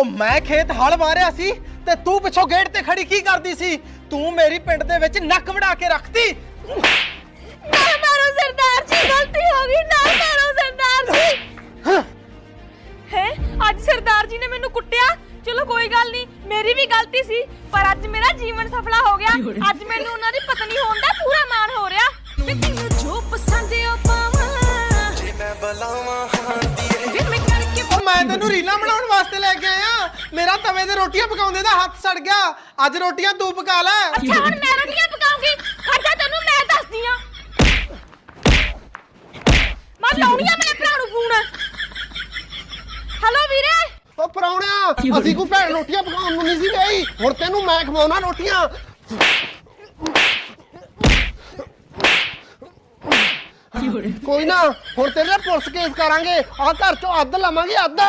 ਉਹ ਮੈਂ ਖੇਤ ਹਲ ਮਾਰਿਆ ਸੀ ਤੇ ਤੂੰ ਪਿੱਛੋਂ ਗੇਟ ਤੇ ਖੜੀ ਕੀ ਕਰਦੀ ਸੀ? ਤੂੰ ਮੇਰੀ ਪਿੰਡ ਦੇ ਵਿੱਚ ਨੱਕ ਵੜਾ ਕੇ ਰੱਖਤੀ। ਨਾ ਮਾਰੋ ਸਰਦਾਰ ਜੀ ਗਲਤੀ ਹੋ ਗਈ ਨਾ ਮਾਰੋ ਸਰਦਾਰ ਜੀ। ਹੈ। ਅੱਜ ਸਰਦਾਰ ਜੀ ਨੇ ਮੈਨੂੰ ਕੁੱਟਿਆ? ਚਲੋ ਕੋਈ ਗੱਲ ਨਹੀਂ ਮੇਰੀ ਵੀ ਗਲਤੀ ਸੀ ਪਰ ਅੱਜ ਮੇਰਾ ਜੀਵਨ ਸਫਲਾ ਹੋ ਗਿਆ। ਅੱਜ ਮੈਨੂੰ ਉਹਨਾਂ ਦੀ ਪਤਨੀ ਹੋਣ ਦਾ ਪੂਰਾ ਮਾਣ ਹੋ ਰਿਹਾ। ਤੈਨੂੰ ਜੋ ਪਸੰਦ ਆ ਪਾਵਾਂ। ਜੇ ਮੈਂ ਬਲਾਵਾਂ ਹਾਣ ਦੀ ਵੇ ਮੈਂ ਕਰਕੇ ਉਹ ਮੈਂ ਤੈਨੂੰ ਰੀਲਾਂ ਬਣਾਉਣ ਵਾਸਤੇ ਲੈ ਕੇ ਆਇਆ ਮੇਰਾ ਤਵੇ ਤੇ ਰੋਟੀਆਂ ਪਕਾਉਂਦੇ ਦਾ ਹੱਥ ਸੜ ਗਿਆ। ਅੱਜ ਰੋਟੀਆਂ ਤੂੰ ਪਕਾ ਲੈ। ਅੱਛਾ ਹੁਣ ਮੈਂ ਰੋਟੀਆਂ ਪਕਾਉਂਗੀ। ਖੜਦਾ ਤੈਨੂੰ ਮੈਂ ਦੱਸਦੀ ਆ ਮੈਂ ਲਾਉਣੀ ਆ ਮੇਰੇ ਭਰਾ ਨੂੰ ਫੋਨ। ਹੈਲੋ ਵੀਰੇ? ਉਹ ਪਰੌਣਿਆ ਅਸੀਂ ਕੋ ਭੈਣ ਰੋਟੀਆਂ ਪਕਾਉਣ ਨੂੰ ਨਹੀਂ ਸੀ ਗਈ ਹੁਣ ਤੈਨੂੰ ਮੈਂ ਖਵਾਉਣਾ ਰੋਟੀਆਂ। ਕੋਈ ਨਾ ਹੁਣ ਤੇਰੇ ਨਾਲ ਪੁਲਿਸ ਕੇਸ ਕਰਾਂਗੇ। ਆ ਘਰ ਚੋਂ ਅੱਧ ਲਵਾਂਗੇ ਅੱਧ।